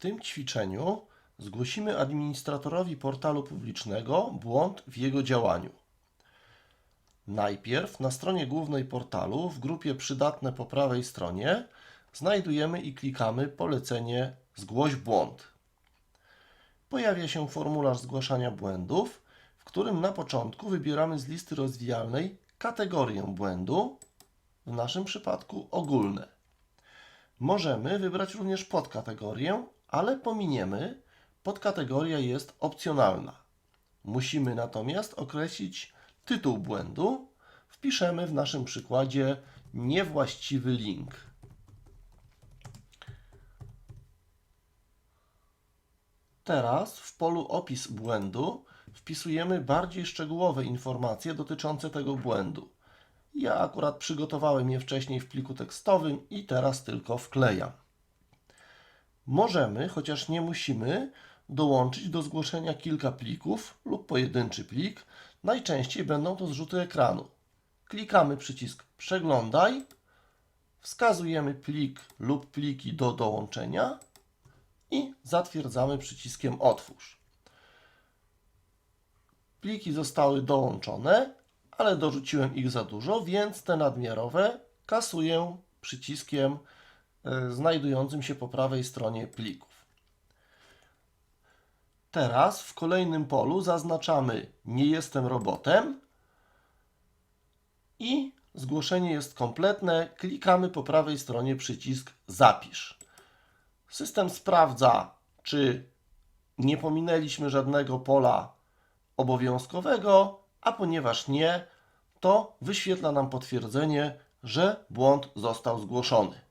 tym ćwiczeniu zgłosimy administratorowi portalu publicznego błąd w jego działaniu. Najpierw na stronie głównej portalu w grupie Przydatne po prawej stronie znajdujemy i klikamy polecenie Zgłoś błąd. Pojawia się formularz zgłaszania błędów, w którym na początku wybieramy z listy rozwijalnej kategorię błędu, w naszym przypadku ogólne. Możemy wybrać również podkategorię, ale pominiemy, podkategoria jest opcjonalna. Musimy natomiast określić tytuł błędu. Wpiszemy w naszym przykładzie niewłaściwy link. Teraz w polu opis błędu wpisujemy bardziej szczegółowe informacje dotyczące tego błędu. Ja akurat przygotowałem je wcześniej w pliku tekstowym i teraz tylko wklejam. Możemy, chociaż nie musimy, dołączyć do zgłoszenia kilka plików lub pojedynczy plik. Najczęściej będą to zrzuty ekranu. Klikamy przycisk Przeglądaj, wskazujemy plik lub pliki do dołączenia i zatwierdzamy przyciskiem Otwórz. Pliki zostały dołączone, ale dorzuciłem ich za dużo, więc te nadmiarowe kasuję przyciskiem znajdującym się po prawej stronie plików. Teraz w kolejnym polu zaznaczamy nie jestem robotem i zgłoszenie jest kompletne. Klikamy po prawej stronie przycisk zapisz. System sprawdza, czy nie pominęliśmy żadnego pola obowiązkowego, a ponieważ nie, to wyświetla nam potwierdzenie, że błąd został zgłoszony.